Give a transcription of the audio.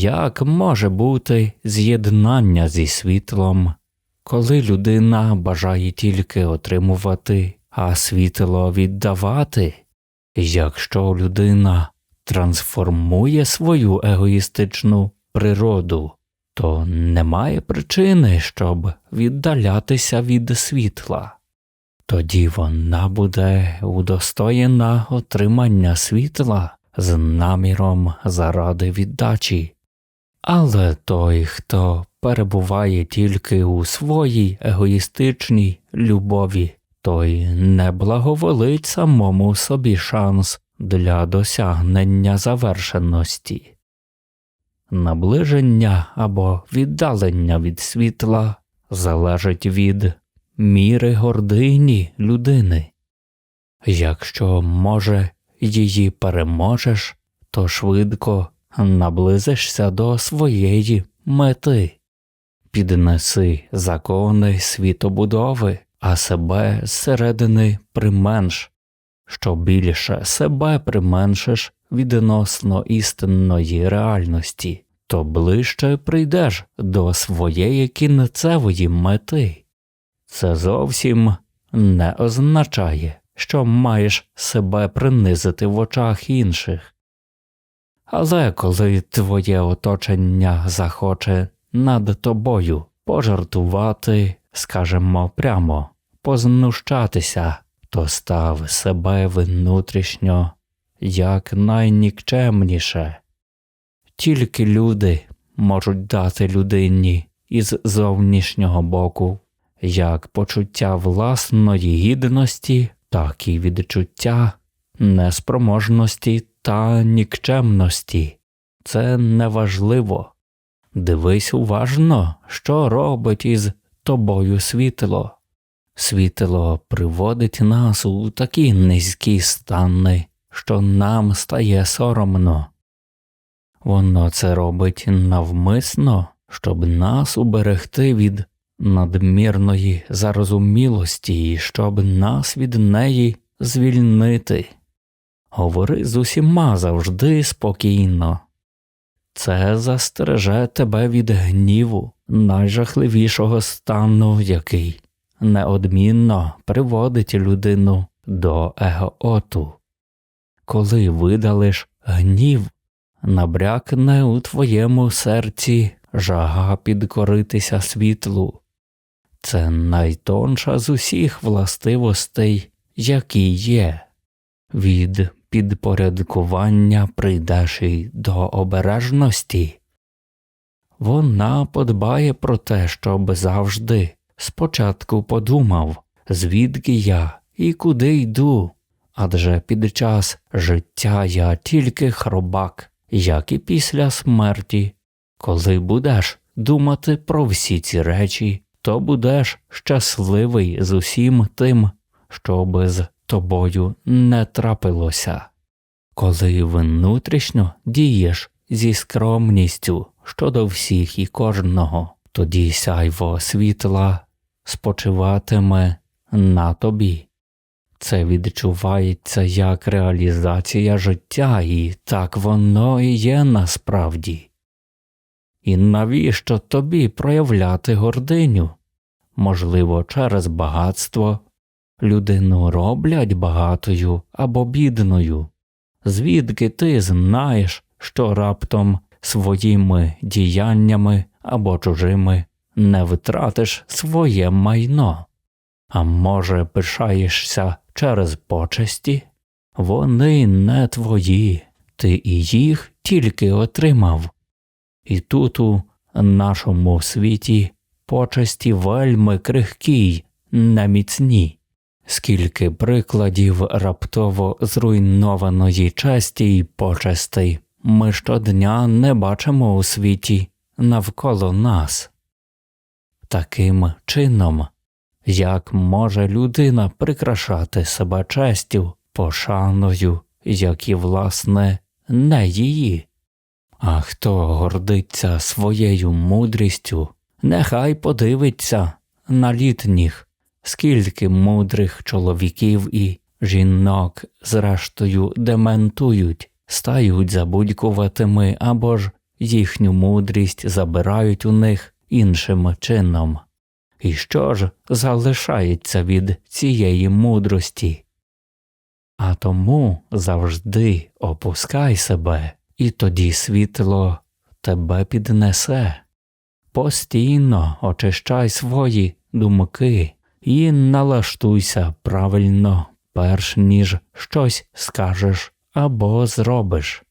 Як може бути з'єднання зі світлом, коли людина бажає тільки отримувати, а світло віддавати? Якщо людина трансформує свою егоїстичну природу, то немає причини, щоб віддалятися від світла. Тоді вона буде удостоєна отримання світла з наміром заради віддачі. Але той, хто перебуває тільки у своїй егоїстичній любові, той не благоволить самому собі шанс для досягнення завершеності. Наближення або віддалення від світла залежить від міри гордині людини. Якщо, може, її переможеш, то швидко наблизишся до своєї мети, піднеси закони світобудови, а себе зсередини применш, що більше себе применшиш відносно істинної реальності, то ближче прийдеш до своєї кінцевої мети. Це зовсім не означає, що маєш себе принизити в очах інших. Але коли твоє оточення захоче над тобою пожартувати, скажемо прямо, познущатися, то став себе внутрішньо як найнікчемніше. Тільки люди можуть дати людині із зовнішнього боку як почуття власної гідності, так і відчуття неспроможності та нікчемності. Це неважливо. Дивись уважно, що робить із тобою світло. Світло приводить нас у такі низькі стани, що нам стає соромно. Воно це робить навмисно, щоб нас уберегти від надмірної зарозумілості і щоб нас від неї звільнити. Говори з усіма завжди спокійно. Це застереже тебе від гніву, найжахливішого стану, який неодмінно приводить людину до егооту. Коли видалиш гнів, набрякне у твоєму серці жага підкоритися світлу, це найтонша з усіх властивостей, які є. Від підпорядкування прийдеш і до обережності. Вона подбає про те, щоб завжди спочатку подумав, звідки я і куди йду, адже під час життя я тільки хробак, як і після смерті. Коли будеш думати про всі ці речі, то будеш щасливий з усім тим, що би з тобою не трапилося. Коли внутрішньо дієш зі скромністю щодо всіх і кожного, тоді сяйво світла спочиватиме на тобі. Це відчувається як реалізація життя, і так воно і є насправді. І навіщо тобі проявляти гординю? Можливо, через багатство людину роблять багатою або бідною, звідки ти знаєш, що раптом своїми діяннями або чужими не втратиш своє майно, а може, пишаєшся через почесті? Вони не твої, ти і їх тільки отримав. І тут у нашому світі почесті вельми крихкі, неміцні, скільки прикладів раптово зруйнованої честі й почестей ми щодня не бачимо у світі навколо нас. Таким чином, як може людина прикрашати себе честю, пошаною, як і, власне, не її. А хто гордиться своєю мудрістю, нехай подивиться на літніх, скільки мудрих чоловіків і жінок, зрештою, дементують, стають забудькуватими або ж їхню мудрість забирають у них іншим чином. І що ж залишається від цієї мудрості? А тому завжди опускай себе, і тоді світло тебе піднесе. Постійно очищай свої думки і налаштуйся правильно, перш ніж щось скажеш або зробиш.